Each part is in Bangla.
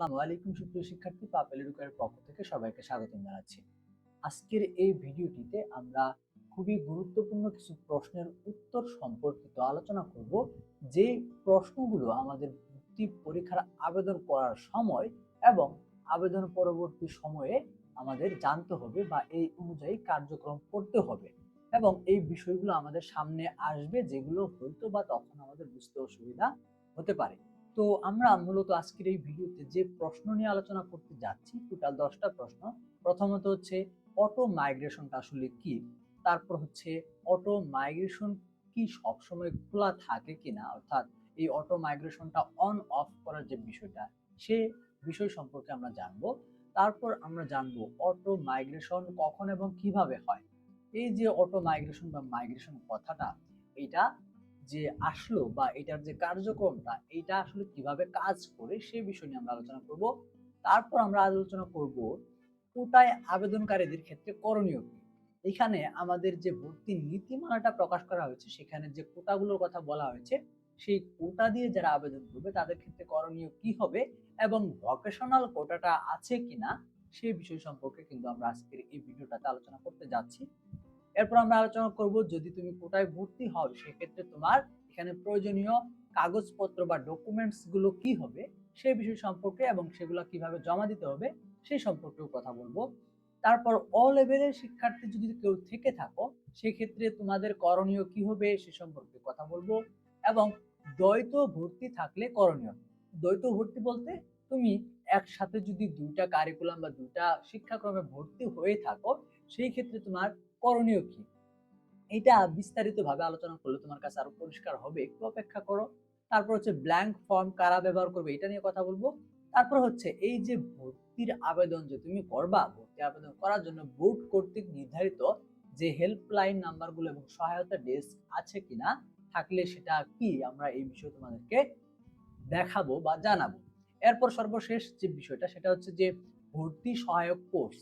আসসালামু আলাইকুম সুপ্রিয় শিক্ষার্থী, পাপেল এডুকারের পক্ষ থেকে সবাইকে স্বাগত জানাচ্ছি। আজকের এই ভিডিওটিতে আমরা খুবই গুরুত্বপূর্ণ কিছু প্রশ্নের উত্তর সম্পর্কিত আলোচনা করব। যে প্রশ্নগুলো আমাদের ভর্তি পরীক্ষার আবেদন করার সময় এবং আবেদন পরবর্তী সময়ে আমাদের জানতে হবে বা এই অনুযায়ী কার্যক্রম করতে হবে এবং এই বিষয়গুলো আমাদের সামনে আসবে যেগুলো হয়তো বা তখন আমাদের বুঝতে অসুবিধা হতে পারে। তো আমরা মূলত আজকের এই ভিডিওতে যে প্রশ্ন নিয়ে আলোচনা করতে যাচ্ছি টোটাল দশটা প্রশ্ন। প্রথমত হচ্ছে অটো মাইগ্রেশনটা আসলে কি? তারপর হচ্ছে অটো মাইগ্রেশন কি সবসময় খোলা থাকে কিনা? অর্থাৎ এই অটো মাইগ্রেশনটা অন অফ করার যে বিষয়টা, সে বিষয় সম্পর্কে আমরা জানব। তারপর আমরা জানব অটো মাইগ্রেশন কখন এবং কীভাবে হয়? এই যে অটো মাইগ্রেশন বা মাইগ্রেশন কথাটা, এটা যে আসলো বা এটার যে কার্যক্রমটা, এটা আসলে কীভাবে কাজ করে সে বিষয় নিয়ে আমরা আলোচনা করব। তারপর আমরা আলোচনা করব কোটায় আবেদনকারীদের ক্ষেত্রে করণীয় কি? এখানে আমাদের যে ভর্তি নীতিমালাটা প্রকাশ করা হয়েছে, সেখানে যে কোটাগুলোর কথা বলা হয়েছে, সেই কোটা দিয়ে যারা আবেদন করবে, তাদের ক্ষেত্রে করণীয় কি হবে এবং ভোকেশনাল কোটাটা আছে কিনা সেই বিষয় সম্পর্কে কিন্তু আমরা আজকের এই ভিডিওটাতে আলোচনা করতে যাচ্ছি। এরপর আমরা আলোচনা করব যদি তুমি কোটায় ভর্তি হও, সেক্ষেত্রে তোমার এখানে প্রয়োজনীয় কাগজপত্র বা ডকুমেন্টসগুলো কি হবে, সেই বিষয় সম্পর্কে এবং সেগুলো কীভাবে জমা দিতে হবে, সেই সম্পর্কেও কথা বলব। তারপর অ লেভেলের শিক্ষার্থী যদি কেউ থেকে থাকো, সেক্ষেত্রে তোমাদের করণীয় কি হবে, সে সম্পর্কে কথা বলব। এবং দ্বৈত ভর্তি থাকলে করণীয়, দ্বৈত ভর্তি বলতে তুমি একসাথে যদি দুইটা কারিকুলাম বা দুইটা শিক্ষাক্রমে ভর্তি হয়ে থাকো, সেই ক্ষেত্রে তোমার করণীয় কি? এটা বিস্তারিত ভাবে আলোচনা করলে তোমার কাছে আরও পরিষ্কার হবে। একটু অপেক্ষা করো। তারপর হচ্ছে ব্ল্যাঙ্ক ফর্ম কারা ব্যবহার করবে এটা নিয়ে কথা বলব। তারপর হচ্ছে এই যে ভর্তির আবেদন যে তুমি করবা, ভর্তি আবেদন করার জন্য বোর্ড কর্তৃক নির্ধারিত যে হেল্পলাইন নাম্বারগুলো এবং সহায়তা ডেস্ক আছে কিনা থাকলে সেটা কি আমরা এই বিষয়ে তোমাদেরকে দেখাবো বা জানাব। এরপর সর্বশেষ যে বিষয়টা সেটা হচ্ছে যে ভর্তি সহায়ক কোর্স।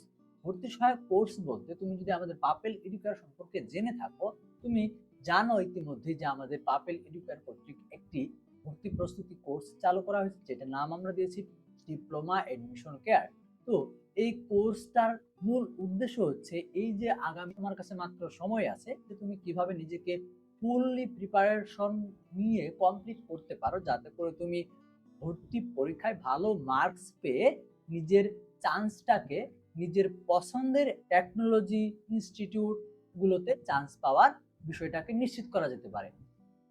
ভর্তি সহায়ক কোর্স বলতে তুমি যদি আমাদের পাপেল এডুকেয়ার সম্পর্কে জেনে থাকো, তুমি জানো ইতিমধ্যে যে আমাদের পাপেল এডুকেয়ার কর্তৃক একটি ভর্তি প্রস্তুতি কোর্স চালু করা হয়েছে যেটা নাম আমরা দিয়েছি ডিপ্লোমা এডমিশন কেয়ার। তো এই কোর্সটার মূল উদ্দেশ্য হচ্ছে এই যে আগামী তোমার কাছে মাত্র সময় আছে যে তুমি কীভাবে নিজেকে ফুললি প্রিপারেশন নিয়ে কমপ্লিট করতে পারো, যাতে করে তুমি ভর্তি পরীক্ষায় ভালো মার্কস পেয়ে নিজের চান্সটাকে নিজের পছন্দের টেকনোলজি ইনস্টিটিউট গুলোতে চান্স পাওয়ার বিষয়টাকে নিশ্চিত করা যেতে পারে।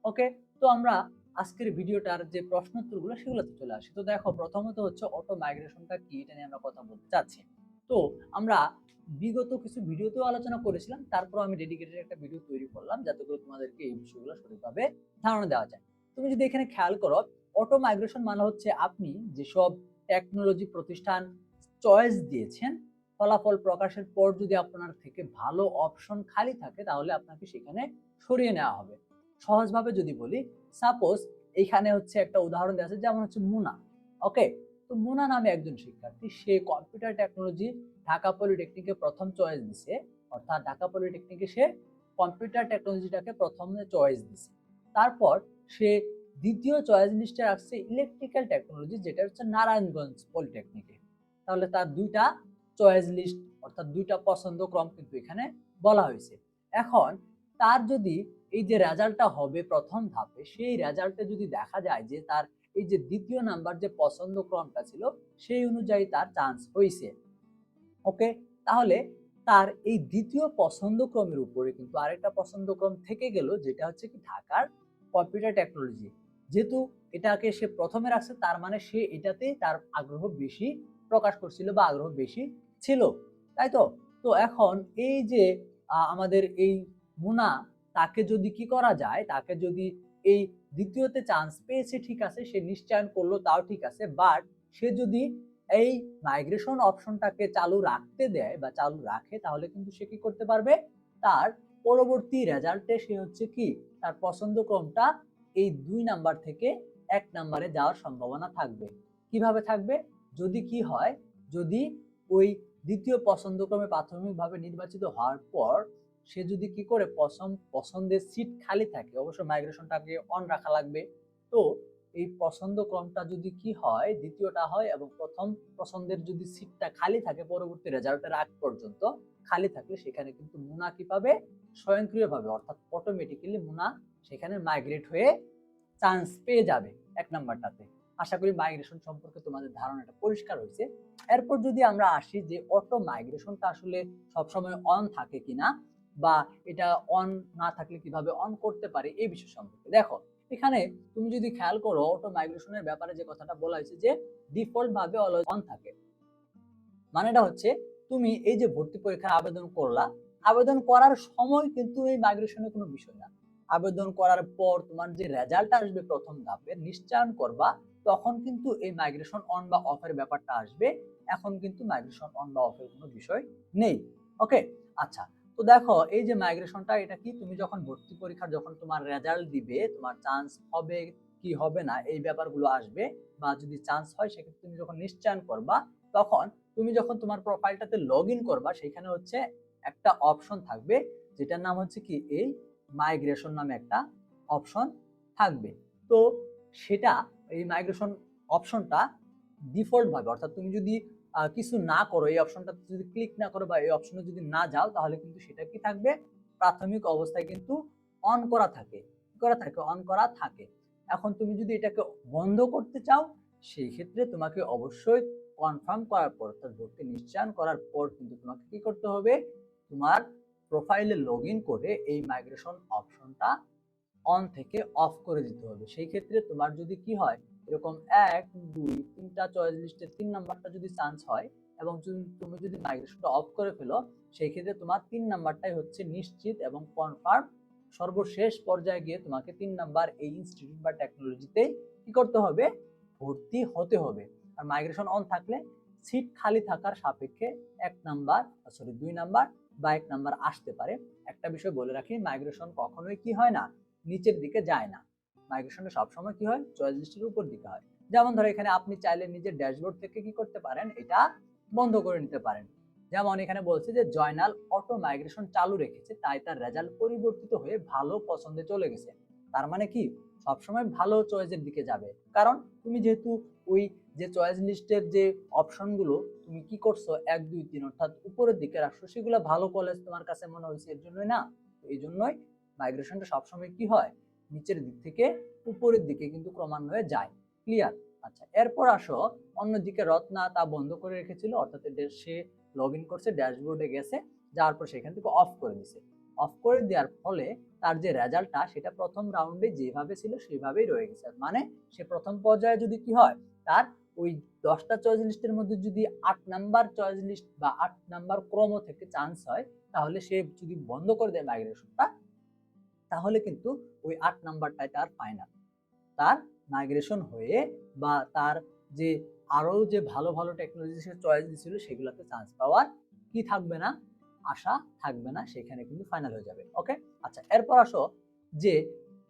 ওকে তো আমরা আজকের ভিডিওটার যে প্রশ্ন উত্তরগুলো সেগুলোতে চলে আসি। তো দেখো, প্রথমত হচ্ছে অটো মাইগ্রেশনটা কি, এটা নিয়ে আমরা কথা বলতে চাচ্ছি। তো আমরা বিগত কিছু ভিডিওতেও আলোচনা করেছিলাম তারপর আমি ডেডিকেটেড একটা ভিডিও তৈরি করলাম, যাতে করে তোমাদেরকে এই বিষয়গুলো সঠিকভাবে ধারণা দেওয়া যায়। তুমি যদি এখানে খেয়াল করো অটো মাইগ্রেশন মানে হচ্ছে আপনি যেসব টেকনোলজি প্রতিষ্ঠান চয়েস দিয়েছেন ফলাফল প্রকাশের পর যদি আপনার থেকে ভালো অপশন খালি থাকে, তাহলে আপনাকে সেখানে সরিয়ে নেওয়া হবে। সহজভাবে যদি বলি সাপোজ এইখানে হচ্ছে একটা উদাহরণ দেওয়া আছে, যেমন হচ্ছে মুনা। ওকে তো মুনা নামে একজন শিক্ষার্থী, সে কম্পিউটার টেকনোলজি ঢাকা পলিটেকনিকে প্রথম চয়েস দিছে, অর্থাৎ ঢাকা পলিটেকনিকে সে কম্পিউটার টেকনোলজিটাকে প্রথমে চয়েস দিছে। তারপর সে দ্বিতীয় চয়েস লিস্টে রাখছে ইলেকট্রিক্যাল টেকনোলজি যেটা হচ্ছে নারায়ণগঞ্জ পলিটেকনিকে তাহলে তার দুইটা চয়েস লিস্ট অর্থাৎ দুইটা পছন্দ ক্রম কিন্তু এখানে বলা হয়েছে। এখন তার যদি এই যে রেজাল্টটা হবে প্রথম ধাপে, সেই রেজাল্টে যদি দেখা যায় যে তার এই যে দ্বিতীয় নাম্বার যে পছন্দ ক্রমটা ছিল, সেই অনুযায়ী তার চান্স হয়েছে ওকে তাহলে তার এই দ্বিতীয় পছন্দ ক্রমের উপরে কিন্তু আরেকটা পছন্দ ক্রম থেকে গেল, যেটা হচ্ছে কি ঢাকার কম্পিউটার টেকনোলজি যেহেতু এটাকে সে প্রথমে রাখছে, তার মানে সে এটাতেই তার আগ্রহ বেশি প্রকাশ করছিল বা আগ্রহ বেশি ছিল, তাই তো? তো এখন এই যে আমাদের এই মুনা, তাকে যদি কি করা যায়, তাকে যদি এই দ্বিতীয়তে চান্স পেয়েছে ঠিক আছে, সে নিশ্চয়ন করল, তাও ঠিক আছে বাট সে যদি এই মাইগ্রেশন অপশনটাকে চালু রাখতে দেয় বা চালু রাখে, তাহলে কিন্তু সে কি করতে পারবে? তার পরবর্তী রেজাল্টে সে হচ্ছে কি? তার পছন্দ ক্রমটা এই দুই নাম্বার থেকে এক নাম্বারে যাওয়ার সম্ভাবনা থাকবে। কীভাবে থাকবে? যদি কি হয়, যদি ওই দ্বিতীয় পছন্দক্রমে প্রাথমিকভাবে নির্বাচিত হওয়ার পর সে যদি কি করে পছন্দ পছন্দের সিট খালি থাকে, অবশ্য মাইগ্রেশনটাকে অন রাখা লাগবে। তো এই পছন্দ ক্রমটা যদি কি হয়, দ্বিতীয়টা হয় এবং প্রথম পছন্দের যদি সিটটা খালি থাকে, পরবর্তী রেজাল্টের আগ পর্যন্ত খালি থাকলে সেখানে কিন্তু মুনা কি পাবে? স্বয়ংক্রিয়ভাবে, অর্থাৎ অটোমেটিক্যালি মুনা সেখানে মাইগ্রেট হয়ে চান্স পেয়ে যাবে এক নাম্বারটাতে আশা করি মাইগ্রেশন সম্পর্কে তোমাদের ধারণাটা পরিষ্কার হয়েছে। এরপর যদি আমরা আসি যে অটো মাইগ্রেশনটা আসলে সবসময় অন থাকে কিনা বা এটা অন না থাকলে কীভাবে অন করতে পারে, এই বিষয় সম্পর্কে। দেখো, এখানে তুমি যদি খেয়াল করো অটো মাইগ্রেশনের ব্যাপারে যে কথাটা বলা হয়েছে যে ডিফল্ট ভাবে অন থাকে। মানেটা হচ্ছে তুমি এই যে ভর্তি পরীক্ষার আবেদন করলা, আবেদন করার সময় কিন্তু এই মাইগ্রেশনের কোনো বিষয় না। আবেদন করার পর তোমার যে রেজাল্ট আসবে প্রথম ধাপে, নিশ্চয়ন করবা তখন কিন্তু এই মাইগ্রেশন অন বা অফের ব্যাপারটা আসবে। এখন কিন্তু মাইগ্রেশন অন বা অফের কোনো বিষয় নেই। ওকে আচ্ছা তো দেখো, এই যে মাইগ্রেশনটা এটা কি? তুমি যখন ভর্তি পরীক্ষার যখন তোমার রেজাল্ট দিবে, তোমার চান্স হবে কি হবে না, এই ব্যাপারগুলো আসবে বা যদি চান্স হয়, সেক্ষেত্রে তুমি যখন নিশ্চয়ন করবা, তখন তুমি যখন তোমার প্রোফাইলটাতে লগ ইন করবা, সেখানে হচ্ছে একটা অপশন থাকবে, যেটার নাম হচ্ছে কি? এই মাইগ্রেশন নামে একটা অপশন থাকবে। তো সেটা এই মাইগ্রেশন অপশনটা ডিফল্ট ভাবে অর্থাৎ তুমি যদি কিছু না করো, এই অপশনটা যদি ক্লিক না করো বা এই অপশনে যদি না যাও, তাহলে কিন্তু সেটা কি থাকবে? প্রাথমিক অবস্থায় কিন্তু অন করা থাকে। করা থাকে? অন করা থাকে। এখন তুমি যদি এটাকে বন্ধ করতে চাও, সেই ক্ষেত্রে তোমাকে অবশ্যই কনফার্ম করার পর, অর্থাৎ ভর্তি নিশ্চয়ন করার পর কিন্তু তোমাকে কি করতে হবে? তোমার প্রোফাইলে লগ করে এই মাইগ্রেশন অপশনটা অন থেকে অফ করে দিতে হবে। সেই ক্ষেত্রে তোমার যদি কি হয়, এরকম এক, দুই, তিনটা চয়েস লিস্টের তিন নাম্বারটা যদি চান্স হয় এবং তুমি যদি মাইগ্রেশনটা অফ করে ফেলো, সেই ক্ষেত্রে তোমার তিন নাম্বারটাই হচ্ছে নিশ্চিত এবং কনফার্ম সর্বশেষ পর্যায়ে গিয়ে তোমাকে তিন নাম্বার এই ইনস্টিটিউট বা টেকনোলজিতে কি করতে হবে? ভর্তি হতে হবে। আর মাইগ্রেশন অন থাকলে সিট খালি থাকার সাপেক্ষে এক নাম্বার সরি দুই নাম্বার বা এক নাম্বার আসতে পারে। একটা বিষয় বলে রাখি মাইগ্রেশন কখনোই কি হয় না নিচের দিকে যায় না। মাইগ্রেশনে সবসময় কি হয়? চয়েস লিস্টের উপর দিকে হয়। যেমন ধরো এখানে আপনি চাইলে নিজের ড্যাশবোর্ড থেকে কি করতে পারেন? এটা বন্ধ করে নিতে পারেন। যেমন এখানে বলছে যে জয়নাল অটো মাইগ্রেশন চালু রেখেছে, তাই তার রেজাল্ট পরিবর্তিত হয়ে ভালো পছন্দে চলে গেছে। তার মানে কি? সবসময় ভালো চয়েসের দিকে যাবে। কারণ তুমি যেহেতু ওই যে চয়েস লিস্টের যে অপশনগুলো তুমি কি করছ? এক, দুই, তিন অর্থাৎ উপরের দিকে রাখছো, সেগুলো ভালো কলেজ তোমার কাছে মনে হয়েছে, এর জন্যই না। এই জন্যই মাইগ্রেশনটা সবসময় কি হয়? নিচের দিক থেকে উপরের দিকে কিন্তু ক্রমান্বয়ে যায়। ক্লিয়ার আচ্ছা এরপর আসো, অন্যদিকে রত্না তা বন্ধ করে রেখেছিল, অর্থাৎ সে লগ ইন করছে ড্যাশবোর্ডে গেছে যাওয়ার পর সেখান থেকে অফ করে দিছে। অফ করে দেওয়ার ফলে তার যে রেজাল্টটা সেটা প্রথম রাউন্ডে যেভাবে ছিল, সেভাবেই রয়ে গেছে। মানে সে প্রথম পর্যায়ে যদি কি হয়, তার ওই দশটা চয়েস লিস্টের মধ্যে যদি আট নাম্বার চয়েস লিস্ট বা আট নাম্বার ক্রম থেকে চান্স হয়, তাহলে সে যদি বন্ধ করে দেয় মাইগ্রেশনটা তাহলে কিন্তু ওই আট নাম্বারটাই তার ফাইনাল তার মাইগ্রেশন হয়ে বা তার যে আরও যে ভালো ভালো টেকনোলজি সে চয়েস দিয়েছিল সেগুলোতে চান্স পাওয়ার কি থাকবে না? আশা থাকবে না, সেখানে কিন্তু ফাইনাল হয়ে যাবে ওকে আচ্ছা এরপর আসো যে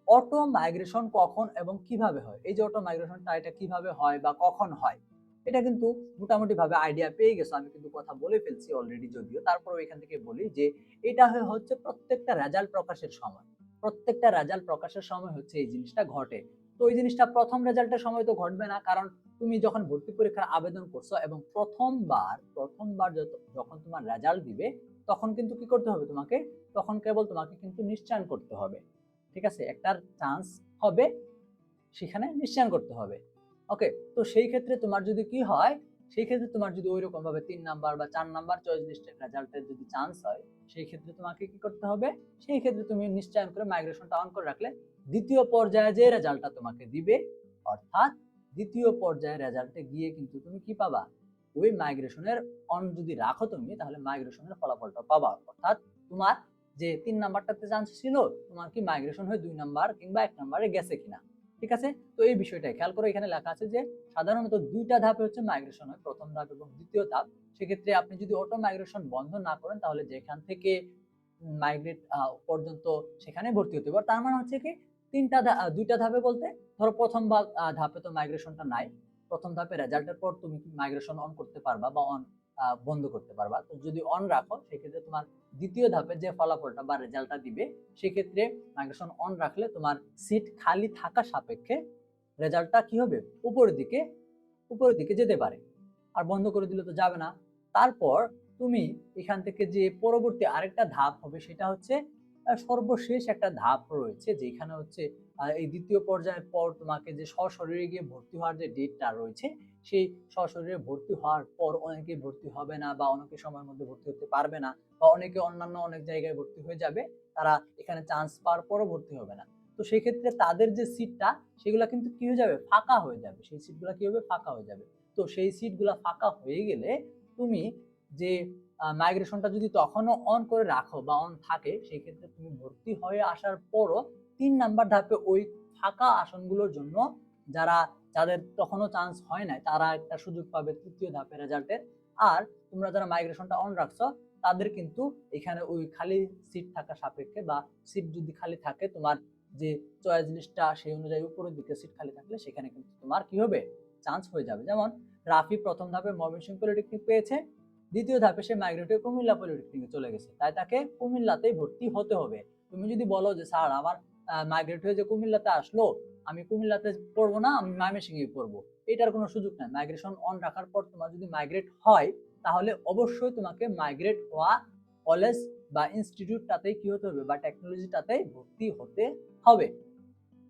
অটো মাইগ্রেশন কখন এবং কীভাবে হয়? এই যে অটো মাইগ্রেশনটা এটা কীভাবে হয় বা কখন হয়? এটা কিন্তু মোটামুটিভাবে আইডিয়া পেয়ে গেছো, আমি কিন্তু কথা বলে ফেলছি অলরেডি যদিও। তারপর এখান থেকে বলি যে এটা হচ্ছে প্রত্যেকটা রেজাল্ট প্রকাশের সময়। প্রত্যেকটা রেজাল্ট প্রকাশের সময় হচ্ছে এই জিনিসটা ঘটে। তো এই জিনিসটা প্রথম রেজাল্টের সময় তো ঘটবে না, কারণ তুমি যখন ভর্তি পরীক্ষার আবেদন করছ এবং প্রথমবার প্রথমবার যখন তোমার রেজাল্ট দিবে, তখন কিন্তু কি করতে হবে তোমাকে? তখন কেবল তোমাকে কিন্তু নিশ্চয়ন করতে হবে। ঠিক আছে? একটার চান্স হবে, সেখানে নিশ্চয়ন করতে হবে। ওকে তো সেই ক্ষেত্রে তোমার যদি কি হয় সেই ক্ষেত্রে তোমার যদি ওই রকম ভাবে তিন নাম্বার বা চার নাম্বার চয়েস লিস্টের রেজাল্টের যদি চান্স হয় সেই ক্ষেত্রে তোমাকে কি করতে হবে? সেই ক্ষেত্রে তুমি নিশ্চয়ন করে মাইগ্রেশনটা অন করে রাখলে দ্বিতীয় পর্যায়ে যে রেজাল্টটা তোমাকে দিবে, অর্থাৎ দ্বিতীয় পর্যায়ে রেজাল্টে গিয়ে কিন্তু তুমি কি পাবা? ওই মাইগ্রেশনের অন যদি রাখো তুমি, তাহলে মাইগ্রেশনের ফলাফলটা পাবা। অর্থাৎ তোমার যে তিন নাম্বারটাতে চান্স ছিল, তোমার কি মাইগ্রেশন হয়ে দুই নাম্বার কিংবা এক নাম্বারে গেছে কিনা? ঠিক আছে? তো এই বিষয়টাই। খেয়াল করো এখানে লেখা আছে যে, সাধারণত দুইটা ধাপে হচ্ছে মাইগ্রেশন হয়। প্রথম ধাপ এবং দ্বিতীয় ধাপ। সেক্ষেত্রে আপনি যদি অটো মাইগ্রেশন বন্ধ না করেন, তাহলে যেখান থেকে মাইগ্রেট পর্যন্ত সেখানে ভর্তি হতে পারে তার মানে হচ্ছে কি, তিনটা দুইটা ধাপে বলতে, ধরো প্রথম ধাপে তো মাইগ্রেশনটা নাই। প্রথম ধাপে রেজাল্টের পর তুমি মাইগ্রেশন অন করতে পারবা বা অন বন্ধ করতে পারবা। তো যদি অন রাখো, সেক্ষেত্রে তোমার দ্বিতীয় ধাপে যে ফলাফলটা বা রেজাল্টটা দিবে, সেক্ষেত্রে মাইগ্রেশন অন রাখলে তোমার সিট খালি থাকা সাপেক্ষে রেজাল্টটা কি হবে? উপরের দিকে উপরের দিকে যেতে পারে। আর বন্ধ করে দিলে তো যাবে না। তারপর তুমি এখান থেকে যে পরবর্তী আরেকটা ধাপ হবে, সেটা হচ্ছে সর্বশেষ একটা ধাপ রয়েছে, যেখানে হচ্ছে এই দ্বিতীয় পর্যায়ের পর তোমাকে যে সশরীরে গিয়ে ভর্তি হওয়ার যে ডেটটা রয়েছে, সেই সশরীরে ভর্তি হওয়ার পর অনেকে ভর্তি হবে না বা অনেকে সময়ের মধ্যে ভর্তি হতে পারবে না বা অনেকে অন্যান্য অনেক জায়গায় ভর্তি হয়ে যাবে, তারা এখানে চান্স পাওয়ার পরও ভর্তি হবে না। তো সেই ক্ষেত্রে তাদের যে সিটটা সেগুলো কিন্তু কি হয়ে যাবে? ফাঁকা হয়ে যাবে। সেই সিটগুলো কি হবে? ফাঁকা হয়ে যাবে। তো সেই সিটগুলো ফাঁকা হয়ে গেলে তুমি যে মাইগ্রেশনটা যদি তখনও অন করে রাখো বা অন থাকে, সেই ক্ষেত্রে তুমি ভর্তি হয়ে আসার পরও তিন নাম্বার ধাপে ওই ফাঁকা আসনগুলোর জন্য যারা, যাদের তখনও চান্স হয় নাই, তারা একটা সুযোগ পাবে তৃতীয় ধাপের রেজাল্টের আর তোমরা যারা মাইগ্রেশনটা অন রাখছো, তাদের কিন্তু এখানে ওই খালি সিট থাকা সাপেক্ষে বা সিট যদি খালি থাকে, তোমার যে চয়েস লিস্টটা সেই অনুযায়ী উপরের দিকে সিট খালি থাকলে সেখানে কিন্তু তোমার কি হবে? চান্স হয়ে যাবে। যেমন রাফি প্রথম ধাপে ময়মনসিংহ পলিটেকনিক পেয়েছে, দ্বিতীয় ধাপে সে মাইগ্রেট কুমিল্লা পলিটেকনিকে চলে গেছে। তাই তাকে কুমিল্লাতেই ভর্তি হতে হবে। তুমি যদি বলো যে, স্যার, আমার মাইগ্রেট হয়ে যে কুমিল্লাতে আসলো, আমি কুমিল্লাতে পড়ব না, আমি ময়মনসিংহে পড়ব। এটার কোনো সুযোগ নাই। মাইগ্রেশন অন রাখার পর তোমার যদি মাইগ্রেট হয়, তাহলে অবশ্যই তোমাকে মাইগ্রেট হওয়া কলেজ বা ইনস্টিটিউটটাতেই কি হতে হবে? বা টেকনোলজিটাতেই ভর্তি হতে হবে।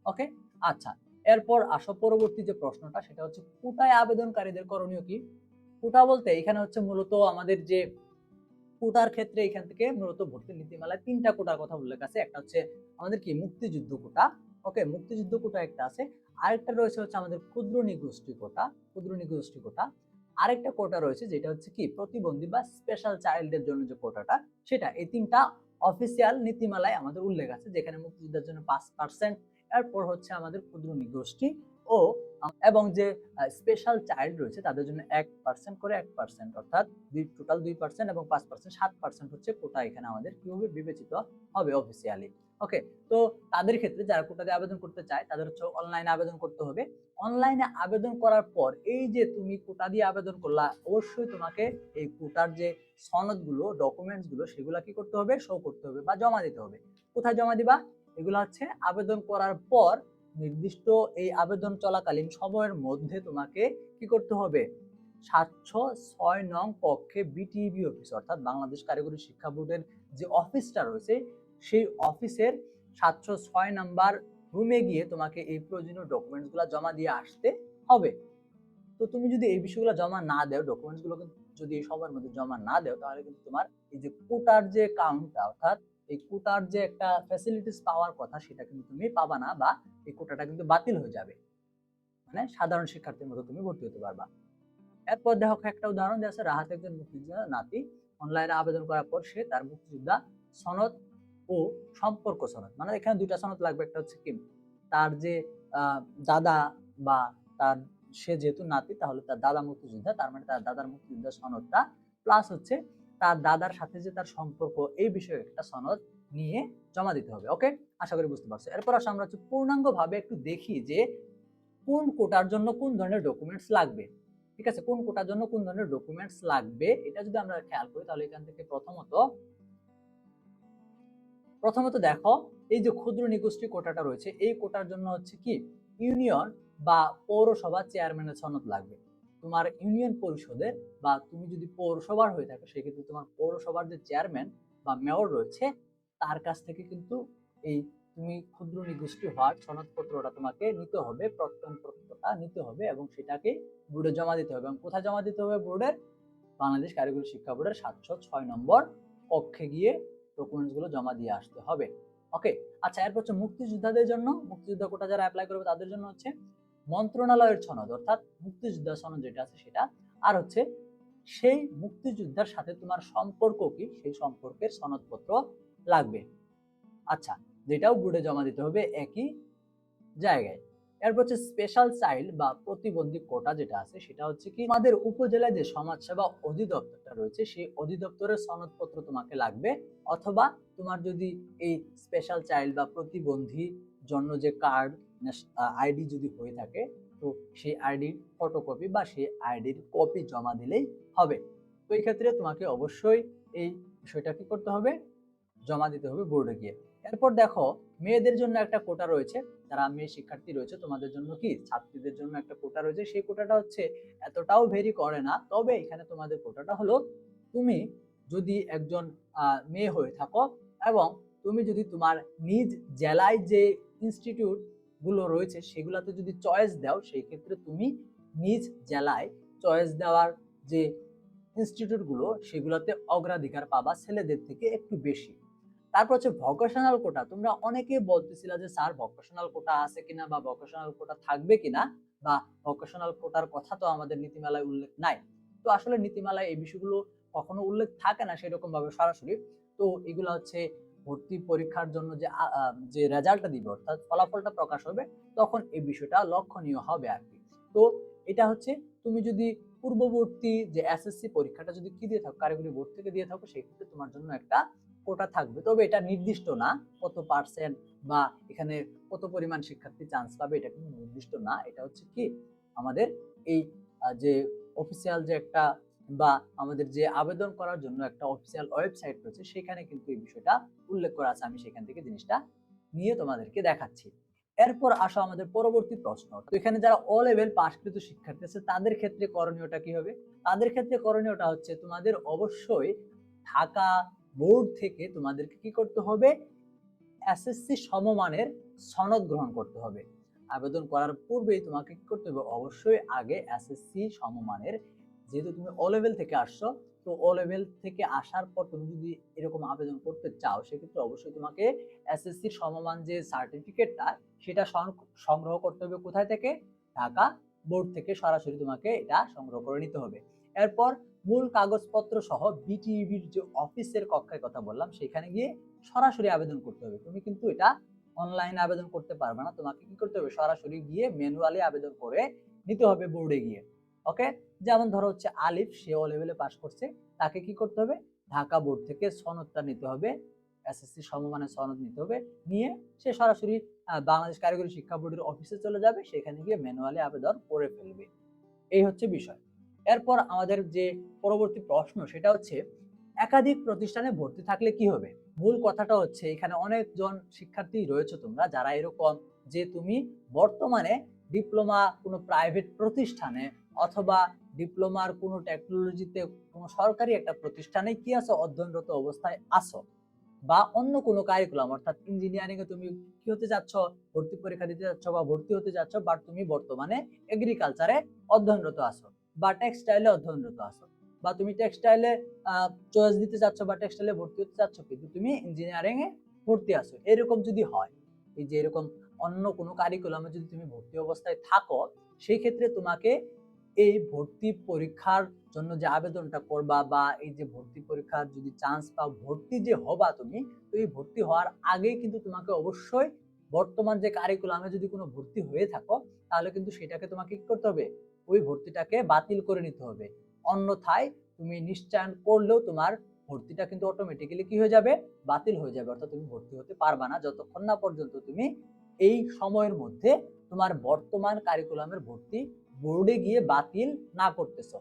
ওকে আচ্ছা এরপর আসো পরবর্তী যে প্রশ্নটা, সেটা হচ্ছে কোটায় আবেদনকারীদের করণীয় কি? কোটা বলতে এখানে হচ্ছে মূলত আমাদের যে কোটার ক্ষেত্রে এখান থেকে মূলত ভর্তি নীতিমালায় তিনটা কোটার কথা উল্লেখ আছে। একটা হচ্ছে আমাদের কি? মুক্তিযুদ্ধ কোটা। ওকে, মুক্তিযুদ্ধ কোটা একটা আছে। আরেকটা রয়েছে হচ্ছে আমাদের ক্ষুদ্র নিগোষ্ঠী কোটা ক্ষুদ্র নিগোষ্ঠী কোটা। আরেকটা কোটা রয়েছে যেটা হচ্ছে কি? প্রতিবন্ধী বা স্পেশাল চাইল্ডের জন্য যে কোটাটা, সেটা। এই তিনটা অফিসিয়াল নীতিমালায় আমাদের উল্লেখ আছে যেখানে মুক্তিযোদ্ধার জন্য পাঁচ পার্সেন্ট এরপর হচ্ছে আমাদের ক্ষুদ্র নিগোষ্ঠী ও এবং যে স্পেশাল চাইল্ড রয়েছে তাদের জন্য এক পার্সেন্ট করে এক পার্সেন্ট অর্থাৎ দুই টোটাল দুই পার্সেন্ট এবং পাঁচ পার্সেন্ট সাত পার্সেন্ট হচ্ছে কোটা এখানে আমাদের কীভাবে বিবেচিত হবে অফিসিয়ালি ওকে তো তাদের ক্ষেত্রে যারা কোটাতে আবেদন করতে চায়, তাদের হচ্ছে অনলাইনে আবেদন করতে হবে। অনলাইনে আবেদন করার পর এই যে তুমি কোটা দিয়ে আবেদন করলা, অবশ্যই তোমাকে এই কোটার যে সনদগুলো ডকুমেন্টসগুলো, সেগুলো কি করতে হবে? শো করতে হবে বা জমা দিতে হবে। কোথায় জমা দিবা? এগুলো হচ্ছে আবেদন করার পর নির্দিষ্ট এই আবেদন চলাকালীন সময়ের মধ্যে তোমাকে কি করতে হবে? সাতশো ছয় নং কক্ষে বিটিবি অফিস অর্থাৎ বাংলাদেশ কারিগরি শিক্ষা বোর্ডের যে অফিসটা রয়েছে, সেই অফিসের সাতশো ছয় নাম্বার রুমে গিয়ে তোমাকে এই প্রয়োজনীয় ডকুমেন্টসগুলো জমা দিয়ে আসতে হবে। তো তুমি যদি এই বিষয়গুলো জমা না দেও ডকুমেন্টসগুলো কিন্তু যদি এই সময়ের মধ্যে জমা না দেও, তাহলে কিন্তু তোমার এই যে কোটার যে কাউন্টটা অর্থাৎ এই কোটার যে একটা ফ্যাসিলিটিস পাওয়ার কথা সেটা কিন্তু তুমি পাবা না বা এই কোটাটা কিন্তু বাতিল হয়ে যাবে। মানে সাধারণ শিক্ষার্থীর মতো তুমি ভর্তি হতে পারবা। এরপর দেখো একটা উদাহরণ দেওয়া আছে, রাহাত একজন মুক্তিযোদ্ধা নাতি। অনলাইনে আবেদন করার পর সে তার মুক্তিযোদ্ধা সনদ ও সম্পর্ক সনদ মানে এখানে দুইটা সনদ লাগবে। একটা হচ্ছে কি, তার যে দাদা বা তার, সে যেহেতু নাতি, তাহলে তার দাদা মুক্তিযোদ্ধা, তার মানে তার দাদার মুক্তিযোদ্ধা সনদটা প্লাস হচ্ছে তার দাদার সাথে যে তার সম্পর্ক, এই বিষয়ে একটা সনদ নিয়ে জমা দিতে হবে ওকে আশা করি বুঝতে পারছ। এরপর আসলে আমরা হচ্ছে পূর্ণাঙ্গ ভাবে একটু দেখি যে কোন কোটার জন্য কোন ধরনের ডকুমেন্টস লাগবে, ঠিক আছে? কোন কোটার জন্য কোন ধরনের ডকুমেন্টস লাগবে, এটা যদি আমরা খেয়াল করি তাহলে এখান থেকে প্রথমত প্রথমত দেখো, এই যে ক্ষুদ্র নিগোষ্ঠী কোটাটা রয়েছে, এই কোটার জন্য হচ্ছে কি ইউনিয়ন বা পৌরসভা চেয়ারম্যানের সনদ লাগবে। তোমার ইউনিয়ন পরিষদের বা তুমি যদি পৌরসভার হয়ে থাকো, সেক্ষেত্রে তোমার পৌরসভার যে চেয়ারম্যান বা মেয়র রয়েছে, তার কাছ থেকে কিন্তু এই তুমি ক্ষুদ্র নিগোষ্ঠী হওয়ার সনদপত্রটা তোমাকে নিতে হবে, প্রত্যয়নপত্রটা নিতে হবে এবং সেটাকে বোর্ডে জমা দিতে হবে। এবং কোথায় জমা দিতে হবে বোর্ডের বাংলাদেশ কারিগরি শিক্ষা বোর্ডের সাতশো ছয় নম্বর কক্ষে গিয়ে ডকুমেন্টসগুলো জমা দিয়ে আসতে হবে। ওকে আচ্ছা এরপর হচ্ছে মুক্তিযোদ্ধাদের জন্য। মুক্তিযোদ্ধা কোটা যারা অ্যাপ্লাই করবে তাদের জন্য হচ্ছে মন্ত্রণালয়ের সনদ, অর্থাৎ মুক্তিযোদ্ধা সনদ যেটা আছে সেটা। আর হচ্ছে, সেই মুক্তিযোদ্ধার সাথে তোমার সম্পর্ক কি? সেই সম্পর্কের সনদপত্র লাগবে। আচ্ছা যেটাও বোর্ডে জমা দিতে হবে একই জায়গায়। এরপর হচ্ছে স্পেশাল চাইল্ড বা প্রতিবন্ধী কোটা যেটা আছে, সেটা হচ্ছে কি আমাদের উপজেলায় যে সমাজসেবা অধিদপ্তরটা রয়েছে, সেই অধিদপ্তরের সনদপত্র তোমাকে লাগবে। অথবা তোমার যদি এই স্পেশাল চাইল্ড বা প্রতিবন্ধী জন্য যে কার্ড আইডি যদি হয়ে থাকে, তো সেই আইডির ফটোকপি বা সেই আইডির কপি জমা দিলেই হবে। তো এই ক্ষেত্রে তোমাকে অবশ্যই এই বিষয়টা কি করতে হবে? জমা দিতে হবে বোর্ডে গিয়ে। এরপর দেখো, মেয়েদের জন্য একটা কোটা রয়েছে। যারা মেয়ে শিক্ষার্থী রয়েছে, তোমাদের জন্য কি? ছাত্রীদের জন্য একটা কোটা রয়েছে। সেই কোটাটা হচ্ছে এতটাও ভেরি করে না, তবে এখানে তোমাদের কোটাটা হলো, তুমি যদি একজন মেয়ে হয়ে থাকো এবং তুমি যদি তোমার নিজ জেলায় যে ইনস্টিটিউট গুলো রয়েছে, সেগুলোতে যদি চয়েস দাও সেই ক্ষেত্রে তুমি নিজ জেলায় চয়েস দেওয়ার যে ইনস্টিটিউটগুলো, সেগুলোতে অগ্রাধিকার পাবা ছেলেদের থেকে একটু বেশি। তারপর হচ্ছে ভোকেশনাল কোটা তোমরা অনেকে বলতেছিলা যে, স্যার ভোকেশনাল কোটা আছে কিনা বা ভোকেশনাল কোটা থাকবে কিনা? বা ভোকেশনাল কোটার কথা তো আমাদের নীতিমালায় উল্লেখ নাই। তো আসলে নীতিমালায় এই বিষয়গুলো কখনো উল্লেখ থাকে না সেরকম ভাবে সরাসরি। তো এগুলো হচ্ছে ভর্তি পরীক্ষার জন্য যে যে রেজাল্টটা দিবে, অর্থাৎ ফলাফলটা প্রকাশ হবে, তখন এই বিষয়টা লক্ষণীয় হবে আর কি। তো এটা হচ্ছে তুমি যদি পূর্ববর্তী যে এসএসসি পরীক্ষাটা যদি কি দিয়ে থাকো, কারিগরি বোর্ড থেকে দিয়ে থাকো, সেক্ষেত্রে তোমার জন্য একটা কোটা থাকবে। তবে এটা নির্দিষ্ট না, কত পার্সেন্ট বা এখানে কত পরিমাণ শিক্ষার্থী চান্স পাবে, এটা কিন্তু নির্দিষ্ট না। এটা হচ্ছে কি, আমাদের এই যে অফিসিয়াল যে একটা বা আমাদের যে আবেদন করার জন্য একটা অফিসিয়াল ওয়েবসাইট রয়েছে, সেখানে কিন্তু এই বিষয়টা উল্লেখ করা আছে। আমি সেখান থেকে জিনিসটা নিয়ে তোমাদেরকে দেখাচ্ছি। এরপর আসো আমাদের পরবর্তী প্রশ্ন। তো এখানে যারা ও লেভেল পাশকৃত শিক্ষার্থী আছে, তাদের ক্ষেত্রে করণীয়টা কি হবে? তাদের ক্ষেত্রে করণীয়টা হচ্ছে তোমাদের অবশ্যই ঢাকা বোর্ড থেকে তোমাদেরকে কি করতে হবে? এসএসসি সমমানের সনদ গ্রহণ করতে হবে। আবেদন করার পূর্বেই তোমাকে কি করতে হবে? অবশ্যই আগে এসএসসি সমমানের যেহেতু তুমি ও লেভেল থেকে আসছো, তো ও লেভেল থেকে আসার পর তুমি যদি এরকম আবেদন করতে চাও, সেক্ষেত্রে অবশ্যই তোমাকে এসএসসির সমমান যে সার্টিফিকেটটা সেটা সংগ্রহ করতে হবে কোথায় থেকে? ঢাকা বোর্ড থেকে সরাসরি তোমাকে এটা সংগ্রহ করে নিতে হবে। এরপর মূল কাগজপত্র সহ বিটিইবির যে অফিসের কক্ষের কথা বললাম, সেখানে গিয়ে সরাসরি আবেদন করতে হবে। তুমি কিন্তু এটা অনলাইনে আবেদন করতে পারবে না, তোমাকে কি করতে হবে? সরাসরি গিয়ে ম্যানুয়ালি আবেদন করে নিতে হবে বোর্ডে গিয়ে। ওকে যেমন ধরো হচ্ছে আলিফ সে ও লেভেলে পাশ করছে, তাকে কি করতে হবে? ঢাকা বোর্ড থেকে সনদটা নিতে হবে এসএসসি সমমানের সনদ নিতে হবে, নিয়ে সে সরাসরি বাংলাদেশ কারিগরি শিক্ষা বোর্ডের অফিসে চলে যাবে, সেখানে গিয়ে ম্যানুয়ালি আবেদন করে ফেলবে। এই হচ্ছে বিষয়। এরপর আমাদের যে পরবর্তী প্রশ্ন, সেটা হচ্ছে একাধিক প্রতিষ্ঠানে ভর্তি থাকলে কি হবে? মূল কথাটা হচ্ছে, এখানে অনেকজন শিক্ষার্থী রয়েছে তোমরা, যারা এরকম যে তুমি বর্তমানে ডিপ্লোমা কোনো প্রাইভেট প্রতিষ্ঠানে অথবা ডিপ্লোমার কোনো টেকনোলজিতে কোনো সরকারি একটা প্রতিষ্ঠানে কি আছো? অধ্যয়নরত অবস্থায় আছো? বা অন্য কোনো কারিকুলাম অর্থাৎ ইঞ্জিনিয়ারিং এ তুমি কি হতে যাচ্ছ? ভর্তি পরীক্ষা দিতে যাচ্ছ বা ভর্তি হতে যাচ্ছ বাট তুমি বর্তমানে এগ্রিকালচারে অধ্যয়নরত আছো বা টেক্সটাইলে অধ্যয়নরত আছো। বা তুমি টেক্সটাইলে চয়েস দিতে চাচ্ছ বা টেক্সটাইলে ভর্তি হতে চাচ্ছ কিন্তু তুমি ইঞ্জিনিয়ারিং এ ভর্তি আছো। এরকম যদি হয়, এই যে এরকম অন্য কোনো কারিকুলামে যদি তুমি ভর্তি অবস্থায় থাকো, সেই ক্ষেত্রে তোমাকে এই ভর্তি পরীক্ষার জন্য যে আবেদনটা করবা বা এই যে ভর্তি পরীক্ষার যদি চান্স পাও, ভর্তি যে হবা তুমি, তো এই ভর্তি হওয়ার আগেই কিন্তু তোমাকে অবশ্যই বর্তমান যে কারিকুলামে যদি কোনো ভর্তি হয়ে থাকো, তাহলে কিন্তু সেটাকে তোমাকে কি করতে হবে? ওই ভর্তিটাকে বাতিল করে নিতে হবে। অন্যথায় তুমি নিশ্চয়ন করলেও তোমার ভর্তিটা কিন্তু অটোমেটিক্যালি কি হয়ে যাবে? বাতিল হয়ে যাবে। অর্থাৎ তুমি ভর্তি হতে পারবা না। যতক্ষণ না পর্যন্ত তুমি এই সময়ের মধ্যে তোমার বর্তমান কারিকুলামের ভর্তি বোর্ডে গিয়ে বাতিল না করতেছ।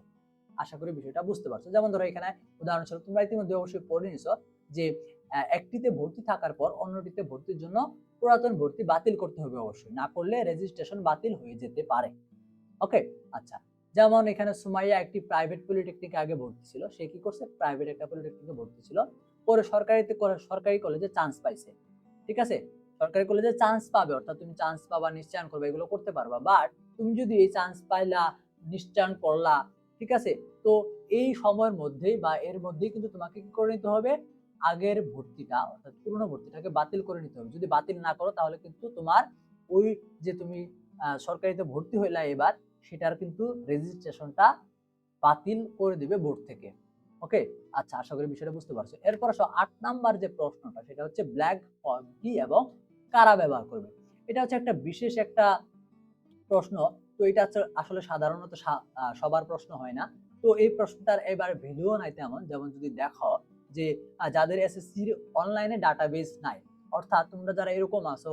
আশা করি বিষয়টা বুঝতে পারছ। যেমন ধরো এখানে উদাহরণস্বরূপ তোমরা ইতিমধ্যে অবশ্যই পড়ে নিছো যে একটিতে ভর্তি থাকার পর অন্যটিতে ভর্তির জন্য পুরাতন ভর্তি বাতিল করতে হবে অবশ্যই। না করলে রেজিস্ট্রেশন বাতিল হয়ে যেতে পারে। ওকে আচ্ছা। যেমন এখানে সুমাইয়া একটি প্রাইভেট পলিটেকনিকে আগে ভর্তি ছিল। সে কি করছে? প্রাইভেট একটা পলিটেকনিকে ভর্তি ছিল। পরে সরকারিতে সরকারি কলেজে চান্স পাইছে। ঠিক আছে? সরকারি কলেজে চান্স পাবে, অর্থাৎ তুমি চান্স পাবা, নিশ্চয়ন করবে, এগুলো করতে পারবা। বাট তুমি যদি এই চান্স পাইলা, নিশ্চয়ন করলা, ঠিক আছে? তো এই সময়ের মধ্যেই বা এর মধ্যেই কিন্তু তোমাকে কি করে নিতে হবে? আগের ভর্তিটা, অর্থাৎ পুরনো ভর্তিটাকে বাতিল করে নিতে হবে। যদি বাতিল না করো, তাহলে কিন্তু তোমার ওই যে তুমি সরকারিতে ভর্তি হইলা এবার, সেটার কিন্তু রেজিস্ট্রেশনটা বাতিল করে দিবে বোর্ড থেকে। ওকে আচ্ছা আশা করি বিষয়টা বুঝতে পারছ। এরপর আসো আট নাম্বার যে প্রশ্নটা, সেটা হচ্ছে ব্ল্যাক ফর্ম কি এবং কারা ব্যবহার করবে? এটা হচ্ছে একটা বিশেষ একটা প্রশ্ন। তো এটা আসলে সাধারণত সবার প্রশ্ন হয় না। তো এই প্রশ্নটার এবার ভ্যালুও নাই তেমন। যেমন যদি দেখো যে যাদের এসএসসির অনলাইনে ডাটাবেস নাই, অর্থাৎ তোমরা যারা এরকম আছো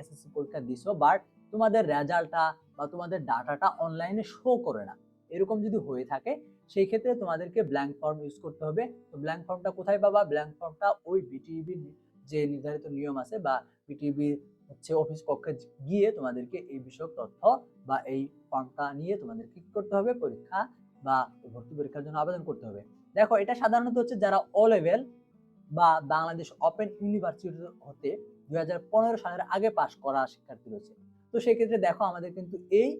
এসএসসি পরীক্ষা দিছো বাট তোমাদের রেজাল্টটা বা তোমাদের ডাটাটা অনলাইনে শো করে না। এরকম যদি হয়ে থাকে, সেই ক্ষেত্রে তোমাদেরকে ব্ল্যাঙ্ক ফর্ম ইউজ করতে হবে। তো ব্ল্যাঙ্ক ফর্মটা কোথায় পাবা? ব্ল্যাঙ্ক ফর্মটা ওই বিটিইবির যে নির্ধারিত নিয়ম আছে বা পিটিবি হচ্ছে অফিস পক্ষে গিয়ে তোমাদেরকে এই বিষয়ক তথ্য বা এই ফর্মটা নিয়ে তোমাদেরকে কি করতে হবে? পরীক্ষা বা ভর্তি পরীক্ষার জন্য আবেদন করতে হবে। দেখো, এটা সাধারণত হচ্ছে যারা ও লেভেল বা বাংলাদেশ ওপেন ইউনিভার্সিটি হতে দু হাজার পনেরো সালের আগে পাশ করা শিক্ষার্থী রয়েছে। তো সেক্ষেত্রে দেখো, আমাদের কিন্তু এই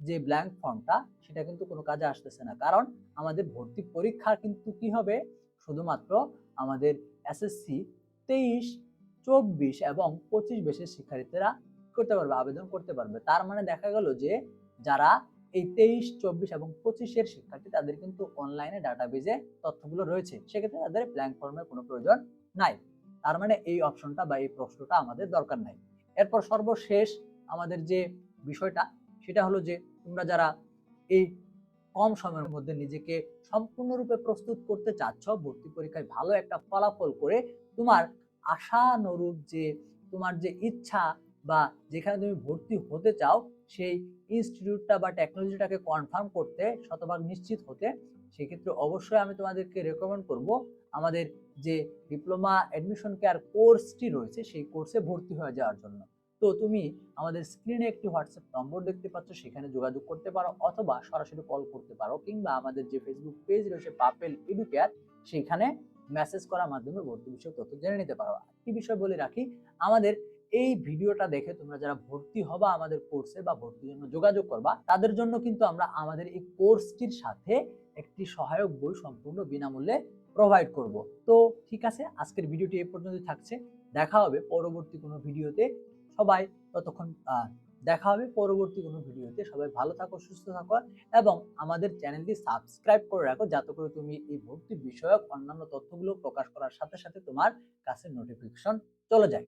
যে ব্ল্যাঙ্ক ফর্মটা সেটা কিন্তু কোনো কাজে আসতেছে না। কারণ আমাদের ভর্তি পরীক্ষা কিন্তু কি হবে? শুধুমাত্র আমাদের এসএসসি তেইশ, চব্বিশ এবং পঁচিশ বেশের শিক্ষার্থীরা করতে পারবে? আবেদন করতে পারবে। তার মানে দেখা গেল যে যারা এই তেইশ, চব্বিশ এবং পঁচিশের শিক্ষার্থী, তাদের কিন্তু অনলাইনে ডাটাবেজে তথ্যগুলো রয়েছে। সেক্ষেত্রে তাদের ব্ল্যাঙ্ক ফর্মের কোনো প্রয়োজন নাই। তার মানে এই অপশনটা বা এই প্রশ্নটা আমাদের দরকার নাই। এরপর সর্বশেষ আমাদের যে বিষয়টা, সেটা হলো যে তোমরা যারা এই কম সময়ের মধ্যে নিজেকে সম্পূর্ণরূপে প্রস্তুত করতে চাচ্ছ, ভর্তি পরীক্ষায় ভালো একটা ফলাফল করে তোমার আশানুরূপ যে তোমার যে ইচ্ছা বা যেখানে তুমি ভর্তি হতে চাও, সেই ইনস্টিটিউটটা বা টেকনোলজিটাকে কনফার্ম করতে শতভাগ নিশ্চিত হতে, সেক্ষেত্রে অবশ্যই আমি তোমাদেরকে রেকমেন্ড করব আমাদের যে ডিপ্লোমা অ্যাডমিশন কেয়ার কোর্সটি রয়েছে, সেই কোর্সে ভর্তি হয়ে যাওয়ার জন্য। তো তুমি আমাদের স্ক্রিনে একটি হোয়াটসঅ্যাপ নম্বর দেখতে পাচ্ছ, সেখানে যোগাযোগ করতে পারো অথবা সরাসরি কল করতে পারো, কিংবা আমাদের যে ফেসবুক পেজ রয়েছে পাপেল এডুকেয়ার সেখানে মেসেজ করার মাধ্যমে ভর্তি বিষয়ক তথ্য জেনে নিতে পারো। কি বিষয় বলে রাখি, আমাদের এই ভিডিওটা দেখে তোমরা যারা ভর্তি হবা আমাদের কোর্সে বা ভর্তির জন্য যোগাযোগ করবা, তাদের জন্য কিন্তু আমরা আমাদের এই কোর্সটির সাথে একটি সহায়ক বই সম্পূর্ণ বিনামূল্যে প্রোভাইড করব। তো ঠিক আছে, আজকের ভিডিওটি এই পর্যন্ত থাকছে। দেখা হবে পরবর্তী কোনো ভিডিওতে। সবাই ততক্ষণ দেখা হবে পরবর্তী কোনো ভিডিওতে। সবাই ভালো থাকো, সুস্থ থাকো এবং আমাদের চ্যানেলটি সাবস্ক্রাইব করে রাখো যাতে করে তুমি এই ভর্তি বিষয়ক অন্যান্য তথ্যগুলো প্রকাশ করার সাথে সাথে তোমার কাছে নোটিফিকেশন চলে যায়।